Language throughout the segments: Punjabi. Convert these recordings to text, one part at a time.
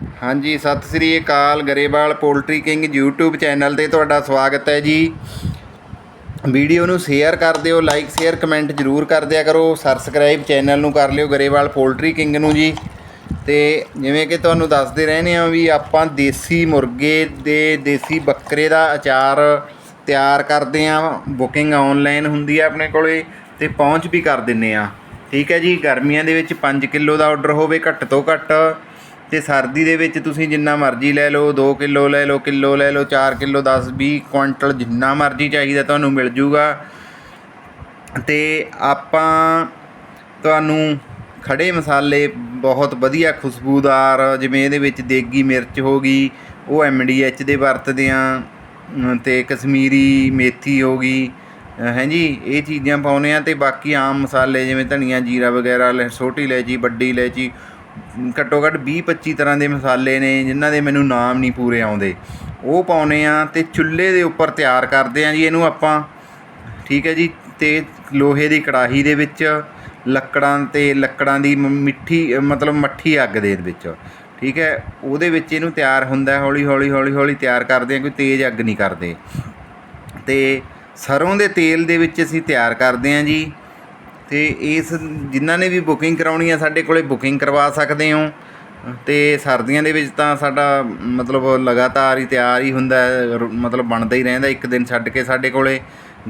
ਹਾਂਜੀ, ਸਤਿ ਸ੍ਰੀ ਅਕਾਲ Grewal poultry king YouTube channel ਤੇ ਤੁਹਾਡਾ ਸਵਾਗਤ ਹੈ ਜੀ। ਵੀਡੀਓ ਨੂੰ ਸ਼ੇਅਰ ਕਰ ਦਿਓ ਲਾਈਕ ਸ਼ੇਅਰ ਕਮੈਂਟ ਜਰੂਰ ਕਰ ਦਿਆ ਕਰੋ। ਸਬਸਕ੍ਰਾਈਬ ਚੈਨਲ ਨੂੰ ਕਰ ਲਿਓ ਗਰੇਵਾਲ ਪੋਲਟਰੀ ਕਿੰਗ ਨੂੰ ਜੀ। ਤੇ ਜਿਵੇਂ ਕਿ ਤੁਹਾਨੂੰ ਦੱਸਦੇ ਰਹਿੰਦੇ ਆ ਵੀ ਆਪਾਂ ਦੇਸੀ ਮੁਰਗੇ ਦੇ ਦੇਸੀ ਬੱਕਰੇ ਦਾ ਅਚਾਰ ਤਿਆਰ ਕਰਦੇ ਆ ਬੁਕਿੰਗ ਆਨਲਾਈਨ ਹੁੰਦੀ ਆ ਆਪਣੇ ਕੋਲੇ ਤੇ ਪਹੁੰਚ ਵੀ ਕਰ ਦਿੰਨੇ ਆ ਠੀਕ ਹੈ ਜੀ, ਗਰਮੀਆਂ ਦੇ ਵਿੱਚ 5 ਕਿਲੋ ਦਾ ਆਰਡਰ ਹੋਵੇ ਘੱਟ ਤੋਂ ਘੱਟ। ਤੇ ਸਰਦੀ ਦੇ ਵਿੱਚ ਤੁਸੀਂ ਜਿੰਨਾ ਮਰਜ਼ੀ ਲੈ ਲਓ 2 ਕਿਲੋ ਲੈ ਲਓ, ਕਿਲੋ ਲੈ ਲਓ 4 ਕਿਲੋ 10 20 ਕੁਇੰਟਲ ਜਿੰਨਾ ਮਰਜ਼ੀ ਚਾਹੀਦਾ ਤੁਹਾਨੂੰ ਮਿਲ ਜੂਗਾ। ਤੇ ਆਪਾਂ ਤੁਹਾਨੂੰ ਖੜੇ ਮਸਾਲੇ ਬਹੁਤ ਵਧੀਆ ਖੁਸ਼ਬੂਦਾਰ, ਜਿਵੇਂ ਇਹਦੇ ਵਿੱਚ ਦੇਗੀ ਮਿਰਚ ਹੋ ਗਈ, ਉਹ ਐਚ ਦੇ ਵਰਤਦੇ ਆ ਤੇ ਕਸ਼ਮੀਰੀ ਮੇਥੀ ਹੋ ਗਈ, ਹੈ ਇਹ ਚੀਜ਼ਾਂ ਪਾਉਨੇ ਆ ਤੇ ਬਾਕੀ ਆਮ ਮਸਾਲੇ ਜਿਵੇਂ ਧਨੀਆ, ਜੀਰਾ ਵਗੈਰਾ ਲੈ ਛੋਟੀ ਇਲਾਇਚੀ, ਵੱਡੀ ਇਲਾਇਚੀ ਘੱਟੋ ਘੱਟ 20 25 ਤਰ੍ਹਾਂ ਦੇ ਮਸਾਲੇ ਨੇ ਜਿਨ੍ਹਾਂ ਦੇ ਮੈਨੂੰ ਨਾਮ ਨਹੀਂ ਪੂਰੇ ਆਉਂਦੇ। ਉਹ ਪਾਉਨੇ ਆ ਤੇ ਚੁੱਲ੍ਹੇ ਦੇ ਉੱਪਰ ਤਿਆਰ ਕਰਦੇ ਆ ਜੀ ਇਹਨੂੰ ਆਪਾਂ, ਠੀਕ ਹੈ ਜੀ? ਤੇ ਲੋਹੇ ਦੀ ਕੜਾਹੀ ਦੇ ਵਿੱਚ, ਲੱਕੜਾਂ ਤੇ ਲੱਕੜਾਂ ਦੀ ਮ- ਮਿੱਠੀ, ਮਤਲਬ ਮੱਠੀ ਅੱਗ ਦੇ ਵਿੱਚ, ਠੀਕ ਹੈ? ਉਹਦੇ ਵਿੱਚ ਇਹਨੂੰ ਤਿਆਰ ਹੁੰਦਾ ਹੌਲੀ ਹੌਲੀ ਹੌਲੀ ਹੌਲੀ ਤਿਆਰ ਕਰਦੇ ਆ, ਕੋਈ ਤੇਜ਼ ਅੱਗ ਨਹੀਂ ਕਰਦੇ। ਤੇ ਸਰੋਂ ਦੇ ਤੇਲ ਦੇ ਵਿੱਚ ਅਸੀਂ ਤਿਆਰ ਕਰਦੇ ਹਾਂ ਜੀ। ਅਤੇ ਇਸ ਜਿਨ੍ਹਾਂ ਨੇ ਵੀ ਬੁਕਿੰਗ ਕਰਾਉਣੀ ਆ, ਸਾਡੇ ਕੋਲੇ ਬੁਕਿੰਗ ਕਰਵਾ ਸਕਦੇ ਹੋ। ਅਤੇ ਸਰਦੀਆਂ ਦੇ ਵਿੱਚ ਤਾਂ ਸਾਡਾ ਮਤਲਬ ਲਗਾਤਾਰ ਹੀ ਤਿਆਰ ਹੀ ਹੁੰਦਾ ਮਤਲਬ ਬਣਦਾ ਹੀ ਰਹਿੰਦਾ ਇੱਕ ਦਿਨ ਛੱਡ ਕੇ ਸਾਡੇ ਕੋਲੇ।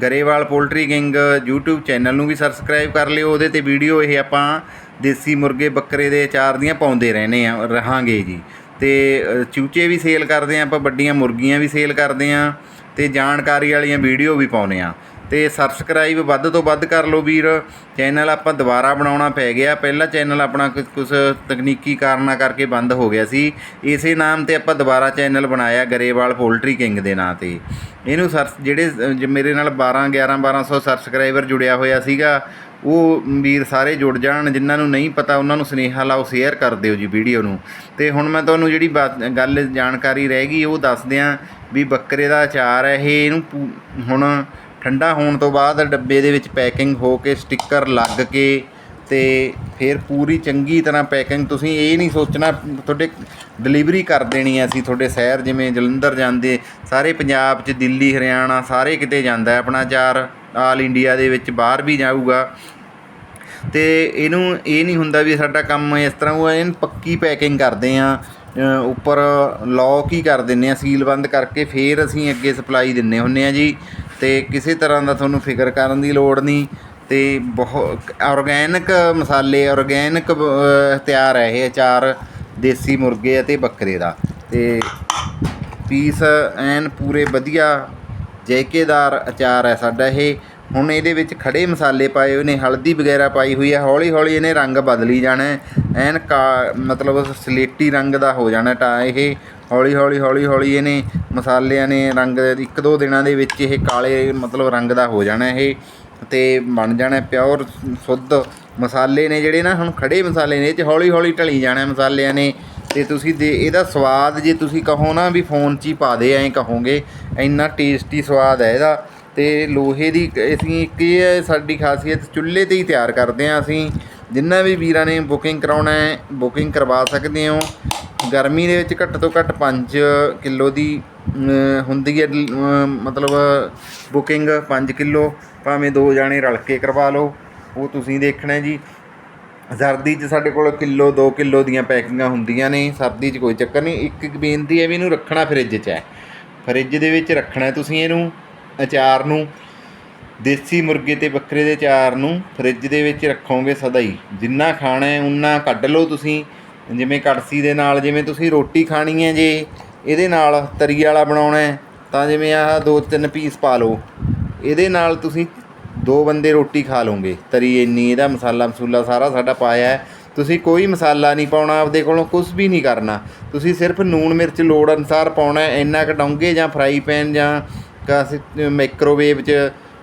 Grewal poultry king YouTube channel ਨੂੰ ਵੀ ਸਬਸਕ੍ਰਾਈਬ ਕਰ ਲਿਓ, ਉਹਦੇ ਤੇ ਵੀਡੀਓ ਇਹ ਆਪਾਂ ਦੇਸੀ ਮੁਰਗੇ ਬੱਕਰੇ ਦੇ ਅਚਾਰ ਦੀਆਂ ਪਾਉਂਦੇ ਰਹਿੰਦੇ ਆ, ਰਹਾਂਗੇ ਜੀ। ਤੇ ਚੂਚੇ ਵੀ ਸੇਲ ਕਰਦੇ ਆ, ਆਪਾਂ ਵੱਡੀਆਂ ਮੁਰਗੀਆਂ ਵੀ ਸੇਲ ਕਰਦੇ ਆ, ਤੇ ਜਾਣਕਾਰੀ ਵਾਲੀਆਂ ਵੀਡੀਓ ਵੀ ਪਾਉਨੇ ਆ। ਤੇ ਸਬਸਕ੍ਰਾਈਬ ਵੱਧ ਤੋਂ ਵੱਧ ਕਰ ਲਓ ਵੀਰ। ਚੈਨਲ ਆਪਾਂ ਦੁਬਾਰਾ ਬਣਾਉਣਾ ਪੈ ਗਿਆ। ਪਹਿਲਾ ਚੈਨਲ ਆਪਣਾ ਕੁਝ ਤਕਨੀਕੀ ਕਾਰਨਾਂ ਕਰਕੇ ਬੰਦ ਹੋ ਗਿਆ ਸੀ। ਇਸੇ ਨਾਮ ਤੇ ਆਪਾਂ ਦੁਬਾਰਾ ਚੈਨਲ ਬਣਾਇਆ ਗਰੇਵਾਲ ਪੋਲਟਰੀ ਕਿੰਗ ਦੇ ਨਾਂ ਤੇ। ਇਹਨੂੰ ਸਰਚ ਜਿਹੜੇ ਮੇਰੇ ਨਾਲ 12 11 1200 ਸਬਸਕ੍ਰਾਈਬਰ ਜੁੜਿਆ ਹੋਇਆ ਸੀਗਾ, ਉਹ ਵੀਰ ਸਾਰੇ ਜੁੜ ਜਾਣ। ਜਿਨ੍ਹਾਂ ਨੂੰ ਨਹੀਂ ਪਤਾ, ਉਹਨਾਂ ਨੂੰ ਸੁਨੇਹਾ ਲਾਓ ਸ਼ੇਅਰ ਕਰ ਦਿਓ ਜੀ ਵੀਡੀਓ ਨੂੰ। ਤੇ ਹੁਣ ਮੈਂ ਤੁਹਾਨੂੰ ਜਿਹੜੀ ਬਾਤ- ਗੱਲ ਜਾਣਕਾਰੀ ਰਹਿ ਗਈ, ਉਹ ਦੱਸ ਦਿਆਂ ਵੀ ਬੱਕਰੇ ਦਾ ਅਚਾਰ ਹੈ। ਇਹ ਇਹਨੂੰ ਪੂ- ਹੁਣ ਠੰਡਾ ਹੋਣ ਤੋਂ ਬਾਅਦ ਡੱਬੇ ਦੇ ਵਿੱਚ ਪੈਕਿੰਗ ਹੋ ਕੇ ਸਟicker ਲੱਗ ਕੇ ਤੇ ਫਿਰ ਪੂਰੀ ਚੰਗੀ ਤਰ੍ਹਾਂ ਪੈਕਿੰਗ ਤੁਸੀਂ ਇਹ ਨਹੀਂ ਸੋਚਣਾ, ਤੁਹਾਡੇ ਡਿਲੀਵਰੀ ਕਰ ਦੇਣੀ ਹੈ ਅਸੀਂ, ਤੁਹਾਡੇ ਸ਼ਹਿਰ ਜਿਵੇਂ ਜਲੰਧਰ ਜਾਂਦੇ, ਸਾਰੇ ਪੰਜਾਬ 'ਚ ਦਿੱਲੀ, ਹਰਿਆਣਾ, ਸਾਰੇ ਕਿਤੇ ਜਾਂਦਾ ਆਪਣਾ ਚਾਰ, ਆਲ ਇੰਡੀਆ ਦੇ ਵਿੱਚ ਬਾਹਰ ਵੀ ਜਾਊਗਾ। ਤੇ ਇਹਨੂੰ ਇਹ ਨਹੀਂ ਹੁੰਦਾ ਵੀ ਸਾਡਾ ਕੰਮ ਇਸ ਤਰ੍ਹਾਂ ਉਹ ਇਹਨੂੰ ਪੱਕੀ ਪੈਕਿੰਗ ਕਰਦੇ ਆ। ਉੱਪਰ ਲੌਕ ਹੀ ਕਰ ਦਿੰਨੇ ਆ ਸੀਲਬੰਦ ਕਰਕੇ ਫੇਰ ਅਸੀਂ ਅੱਗੇ ਸਪਲਾਈ ਦਿੰਨੇ ਹੁੰਨੇ ਆ ਜੀ। ਤੇ ਕਿਸੇ ਤਰ੍ਹਾਂ ਦਾ ਤੁਹਾਨੂੰ ਫਿਕਰ ਕਰਨ ਦੀ ਲੋੜ ਨਹੀਂ। ਤੇ ਬਹੁਤ ਆਰਗੈਨਿਕ ਮਸਾਲੇ ਆਰਗੈਨਿਕ ਤਿਆਰ ਹੈ ਇਹ ਅਚਾਰ, ਦੇਸੀ ਮੁਰਗੇ ਅਤੇ ਬੱਕਰੇ ਦਾ। ਤੇ ਪੀਸ ਐਨ ਪੂਰੇ ਵਧੀਆ ਜੈਕੇਦਾਰ ਅਚਾਰ ਹੈ ਸਾਡਾ ਇਹ। ਹੁਣ ਇਹਦੇ ਵਿੱਚ ਖੜੇ ਮਸਾਲੇ ਪਾਏ ਹੋਏ ਨੇ, ਹਲਦੀ ਵਗੈਰਾ ਪਾਈ ਹੋਈ ਹੈ ਹੌਲੀ ਹੌਲੀ ਇਹਨੇ ਰੰਗ ਬਦਲੀ ਜਾਣਾ ਐਨ ਕਾ, ਮਤਲਬ ਸਲੇਟੀ ਰੰਗ ਦਾ ਹੋ ਜਾਣਾ ਟਾ ਇਹ। ਹੌਲੀ ਹੌਲੀ ਹੌਲੀ ਹੌਲੀ ਇਹਨੇ ਮਸਾਲਿਆਂ ਨੇ ਰੰਗ ਇੱਕ ਦੋ ਦਿਨਾਂ ਦੇ ਵਿੱਚ ਇਹ ਕਾਲੇ ਮਤਲਬ ਰੰਗ ਦਾ ਹੋ ਜਾਣਾ ਇਹ ਤੇ ਬਣ ਜਾਣਾ ਪਿਓਰ ਸ਼ੁੱਧ ਮਸਾਲੇ ਨੇ ਜਿਹੜੇ ਨਾ ਹੁਣ ਖੜੇ ਮਸਾਲੇ ਨੇ, ਇਹ 'ਚ ਹੌਲੀ ਹੌਲੀ ਢਲੀ ਜਾਣਾ ਮਸਾਲਿਆਂ ਨੇ। ਤੇ ਤੁਸੀਂ ਦੇ, ਇਹਦਾ ਸਵਾਦ ਜੇ ਤੁਸੀਂ ਕਹੋ ਨਾ ਵੀ ਫੋਨ 'ਚ ਹੀ ਪਾ ਦੇ, ਐਂ ਕਹੋਗੇ, ਇੰਨਾ ਟੇਸਟੀ ਸਵਾਦ ਹੈ ਇਹਦਾ। ਅਤੇ ਲੋਹੇ ਦੀ ਅਸੀਂ ਇੱਕ ਇਹ ਹੈ, ਸਾਡੀ ਖਾਸੀਅਤ ਚੁੱਲ੍ਹੇ ਤੇ ਹੀ ਤਿਆਰ ਕਰਦੇ ਹਾਂ ਅਸੀਂ। ਜਿੰਨਾ ਵੀ ਵੀਰਾਂ ਨੇ ਬੁਕਿੰਗ ਕਰਾਉਣਾ ਹੈ, ਬੁਕਿੰਗ ਕਰਵਾ ਸਕਦੇ ਹੋ। ਗਰਮੀ ਦੇ ਵਿੱਚ ਘੱਟ ਤੋਂ ਘੱਟ 5 ਕਿਲੋ ਦੀ ਹੁੰਦੀ ਹੈ ਮਤਲਬ ਬੁਕਿੰਗ 5 ਕਿਲੋ। ਭਾਵੇਂ ਦੋ ਜਾਣੇ ਰਲ ਕੇ ਕਰਵਾ ਲਓ, ਉਹ ਤੁਸੀਂ ਦੇਖਣਾ ਜੀ। ਸਰਦੀ 'ਚ ਸਾਡੇ ਕੋਲ ਕਿਲੋ 2 ਕਿਲੋ ਦੀਆਂ ਪੈਕਿੰਗਾਂ ਹੁੰਦੀਆਂ ਨੇ। ਸਰਦੀ 'ਚ ਕੋਈ ਚੱਕਰ ਨਹੀਂ, ਇੱਕ ਇੱਕ ਬੇਨਤੀ ਹੈ ਵੀ ਇਹਨੂੰ ਰੱਖਣਾ ਫਰਿੱਜ 'ਚ ਹੈ। ਫਰਿੱਜ ਦੇ ਵਿੱਚ ਰੱਖਣਾ ਤੁਸੀਂ ਇਹਨੂੰ। ਅਚਾਰ ਨੂੰ, ਦੇਸੀ ਮੁਰਗੇ ਤੇ ਬੱਕਰੇ ਦੇ ਅਚਾਰ ਨੂੰ ਫਰਿੱਜ ਦੇ ਵਿੱਚ ਰੱਖੋਗੇ ਸਦਾ ਹੀ। ਜਿੰਨਾ ਖਾਣਾ ਹੈ, ਉਨਾ ਕੱਢ ਲਓ ਤੁਸੀਂ। ਜਿਵੇਂ ਕੜਸੀ ਦੇ ਨਾਲ, ਜਿਵੇਂ ਤੁਸੀਂ ਰੋਟੀ ਖਾਣੀ ਹੈ ਜੇ, ਇਹਦੇ ਨਾਲ ਤਰੀ ਵਾਲਾ ਬਣਾਉਣਾ ਹੈ, ਤਾਂ ਜਿਵੇਂ ਆਹ ਦੋ ਤਿੰਨ ਪੀਸ ਪਾ ਲਓ। ਇਹਦੇ ਨਾਲ ਤੁਸੀਂ ਦੋ ਬੰਦੇ ਰੋਟੀ ਖਾ ਲਓਗੇ। ਤਰੀ ਇੰਨੀ, ਇਹਦਾ ਮਸਾਲਾ ਮਸੂਲਾ ਸਾਰਾ ਸਾਡਾ ਪਾਇਆ ਹੈ। ਤੁਸੀਂ ਕੋਈ ਮਸਾਲਾ ਨਹੀਂ ਪਾਉਣਾ, ਆਪਦੇ ਕੋਲੋਂ ਕੁਝ ਵੀ ਨਹੀਂ ਕਰਨਾ। ਤੁਸੀਂ ਸਿਰਫ ਨੂਣ ਮਿਰਚ ਲੋੜ ਅਨੁਸਾਰ ਪਾਉਣਾ ਹੈ, ਇੰਨਾ ਕੁ ਡੋਂਗੇ ਜਾਂ ਫਰਾਈ ਪੈਨ ਜਾਂ ਅਸੀਂ ਮਾਈਕ੍ਰੋਵੇਵ 'ਚ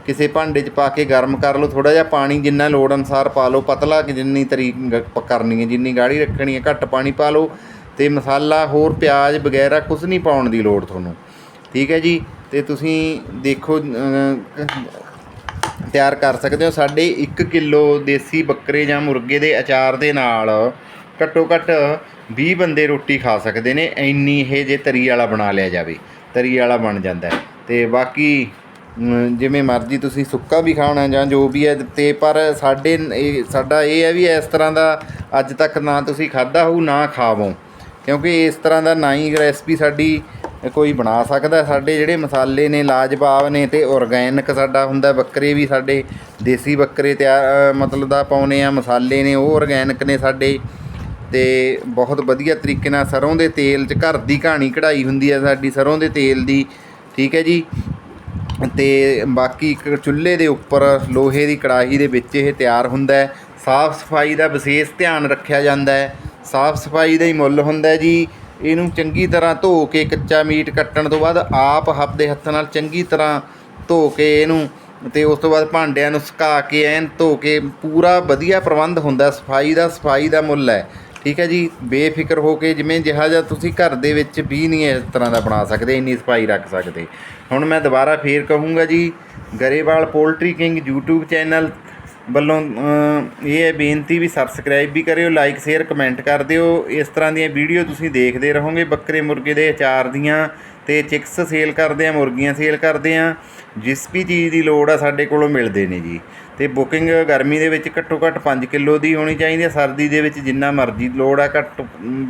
ਕਿਸੇ ਭਾਂਡੇ 'ਚ ਪਾ ਕੇ ਗਰਮ ਕਰ ਲਓ ਥੋੜਾ ਜਿਹਾ ਪਾਣੀ ਜਿੰਨਾ ਲੋੜ ਅਨੁਸਾਰ ਪਾ ਲਓ, ਪਤਲਾ ਜਿੰਨੀ ਤਰੀ ਗ- ਕਰਨੀ ਹੈ, ਜਿੰਨੀ ਗਾੜੀ ਰੱਖਣੀ ਹੈ, ਘੱਟ ਪਾਣੀ ਪਾ ਲਓ ਤੇ ਮਸਾਲਾ ਹੋਰ ਪਿਆਜ਼ ਵਗੈਰਾ ਕੁਝ ਨਹੀਂ ਪਾਉਣ ਦੀ ਲੋੜ ਤੁਹਾਨੂੰ ਠੀਕ ਹੈ ਜੀ ਤੇ ਤੁਸੀਂ ਦੇਖੋ ਤਿਆਰ ਕਰ ਸਕਦੇ ਹੋ ਸਾਡੇ 1 ਕਿਲੋ ਦੇਸੀ ਬੱਕਰੇ ਜਾਂ ਮੁਰਗੇ ਦੇ ਅਚਾਰ ਦੇ ਨਾਲ ਘੱਟੋ ਘੱਟ 20 ਬੰਦੇ ਰੋਟੀ ਖਾ ਸਕਦੇ ਨੇ, ਇੰਨੀ ਇਹ ਜੇ ਤਰੀ ਵਾਲਾ ਬਣਾ ਲਿਆ ਜਾਵੇ, ਤਰੀ ਵਾਲਾ ਬਣ ਜਾਂਦਾ ਹੈ। ਤੇ ਬਾਕੀ ਜਿਵੇਂ ਮਰਜ਼ੀ ਤੁਸੀਂ ਸੁੱਕਾ ਵੀ ਖਾਣਾ ਜਾਂ ਜੋ ਵੀ ਹੈ ਅਤੇ ਪਰ ਸਾਡੇ, ਇਹ ਸਾਡਾ ਇਹ ਹੈ ਵੀ ਇਸ ਤਰ੍ਹਾਂ ਦਾ ਅੱਜ ਤੱਕ ਨਾ ਤੁਸੀਂ ਖਾਧਾ ਹੋਊ, ਨਾ ਖਾਵੋ। ਕਿਉਂਕਿ ਇਸ ਤਰ੍ਹਾਂ ਦਾ ਨਾ ਹੀ ਰੈਸਪੀ ਸਾਡੀ ਕੋਈ ਬਣਾ ਸਕਦਾ। ਸਾਡੇ ਜਿਹੜੇ ਮਸਾਲੇ ਨੇ, ਲਾਜਵਾਬ ਨੇ ਤੇ ਔਰਗੈਨਿਕ ਸਾਡਾ ਹੁੰਦਾ, ਬੱਕਰੇ ਵੀ ਸਾਡੇ, ਦੇਸੀ ਬੱਕਰੇ ਤਿਆਰ ਮਤਲਬ ਦਾ ਪਾਉਨੇ ਆ, ਮਸਾਲੇ ਨੇ, ਉਹ ਔਰਗੈਨਿਕ ਨੇ ਸਾਡੇ। ਤੇ ਬਹੁਤ ਵਧੀਆ ਤਰੀਕੇ ਨਾਲ ਸਰੋਂ ਦੇ ਤੇਲ 'ਚ ਘਰ ਦੀ ਕਹਾਣੀ ਕਢਾਈ ਹੁੰਦੀ ਹੈ ਸਾਡੀ, ਸਰੋਂ ਦੇ ਤੇਲ ਦੀ। ਠੀਕ ਹੈ ਜੀ। ਤੇ ਬਾਕੀ ਇੱਕ ਚੁੱਲ੍ਹੇ ਦੇ ਉੱਪਰ ਲੋਹੇ ਦੀ ਕੜਾਹੀ ਦੇ ਵਿੱਚ ਇਹ ਤਿਆਰ ਹੁੰਦਾ ਹੈ। ਸਾਫ਼ ਸਫ਼ਾਈ ਦਾ ਵਿਸ਼ੇਸ਼ ਧਿਆਨ ਰੱਖਿਆ ਜਾਂਦਾ ਹੈ। ਸਾਫ਼ ਸਫ਼ਾਈ ਦਾ ਹੀ ਮੁੱਲ ਹੁੰਦਾ ਜੀ। ਇਹਨੂੰ ਚੰਗੀ ਤਰ੍ਹਾਂ ਧੋ ਕੇ ਕੱਚਾ ਮੀਟ ਕੱਟਣ ਤੋਂ ਬਾਅਦ ਆਪ ਹੱਥ ਹੱਥ ਨਾਲ ਚੰਗੀ ਤਰ੍ਹਾਂ ਧੋ ਕੇ ਇਹਨੂੰ ਤੇ ਉਸ ਤੋਂ ਬਾਅਦ ਭਾਂਡਿਆਂ ਨੂੰ ਸੁਕਾ ਕੇ ਐਨ ਧੋ ਕੇ ਪੂਰਾ ਵਧੀਆ ਪ੍ਰਬੰਧ ਹੁੰਦਾ ਸਫ਼ਾਈ ਦਾ ਸਫ਼ਾਈ ਦਾ ਮੁੱਲ ਹੈ। ਠੀਕ ਹੈ ਜੀ, ਬੇਫਿਕਰ ਹੋ ਕੇ ਜਿਵੇਂ ਜਿਹਾ ਜਿਹਾ ਤੁਸੀਂ ਘਰ ਦੇ ਵਿੱਚ ਵੀ ਨਹੀਂ ਇਸ ਤਰ੍ਹਾਂ ਦਾ ਬਣਾ ਸਕਦੇ, ਇੰਨੀ ਸਫ਼ਾਈ ਰੱਖ ਸਕਦੇ। ਹੁਣ ਮੈਂ ਦੁਬਾਰਾ ਫੇਰ ਕਹੂੰਗਾ ਜੀ, Grewal poultry king YouTube channel ਵੱਲੋਂ ਇਹ ਹੈ ਬੇਨਤੀ ਵੀ ਸਬਸਕ੍ਰਾਈਬ ਵੀ ਕਰਿਓ ਲਾਈਕ ਸ਼ੇਅਰ ਕਮੈਂਟ ਕਰ ਦਿਓ। ਇਸ ਤਰ੍ਹਾਂ ਦੀਆਂ ਵੀਡੀਓ ਤੁਸੀਂ ਦੇਖਦੇ ਰਹੋਗੇ, ਬੱਕਰੇ ਮੁਰਗੇ ਦੇ ਅਚਾਰ ਦੀਆਂ। ਤੇ ਚਿਕਸ ਸੇਲ ਕਰਦੇ ਆ, ਮੁਰਗੀਆਂ ਸੇਲ ਕਰਦੇ ਆ, ਜਿਸ ਵੀ ਚੀਜ਼ ਦੀ ਲੋੜ ਆ ਸਾਡੇ ਕੋਲੋਂ ਮਿਲਦੇ ਨੇ ਜੀ। ਤੇ ਬੁਕਿੰਗ ਗਰਮੀ ਦੇ ਵਿੱਚ ਘੱਟੋ ਘੱਟ 5 ਕਿਲੋ ਦੀ ਹੋਣੀ ਚਾਹੀਦੀ ਹੈ ਸਰਦੀ ਦੇ ਵਿੱਚ ਜਿੰਨਾ ਮਰਜ਼ੀ ਲੋੜ ਆ, ਘੱਟ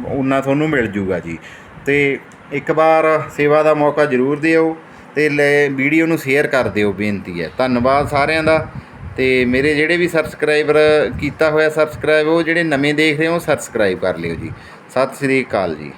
ਉਨਾ ਤੁਹਾਨੂੰ ਮਿਲ ਜੂਗਾ ਜੀ। ਤੇ ਇੱਕ ਵਾਰ ਸੇਵਾ ਦਾ ਮੌਕਾ ਜ਼ਰੂਰ ਦਿਓ ਤੇ ਲੈ, ਵੀਡੀਓ ਨੂੰ ਸ਼ੇਅਰ ਕਰ ਦਿਓ, ਬੇਨਤੀ ਹੈ। ਧੰਨਵਾਦ ਸਾਰਿਆਂ ਦਾ। ਤੇ ਮੇਰੇ ਜਿਹੜੇ ਵੀ ਸਬਸਕ੍ਰਾਈਬਰ ਕੀਤਾ ਹੋਇਆ ਸਬਸਕ੍ਰਾਈਬ ਉਹ ਜਿਹੜੇ ਨਵੇਂ ਦੇਖ ਰਹੇ ਹੋ ਸਬਸਕ੍ਰਾਈਬ ਕਰ ਲਿਓ ਜੀ। ਸਤਿ ਸ੍ਰੀ ਅਕਾਲ ਜੀ।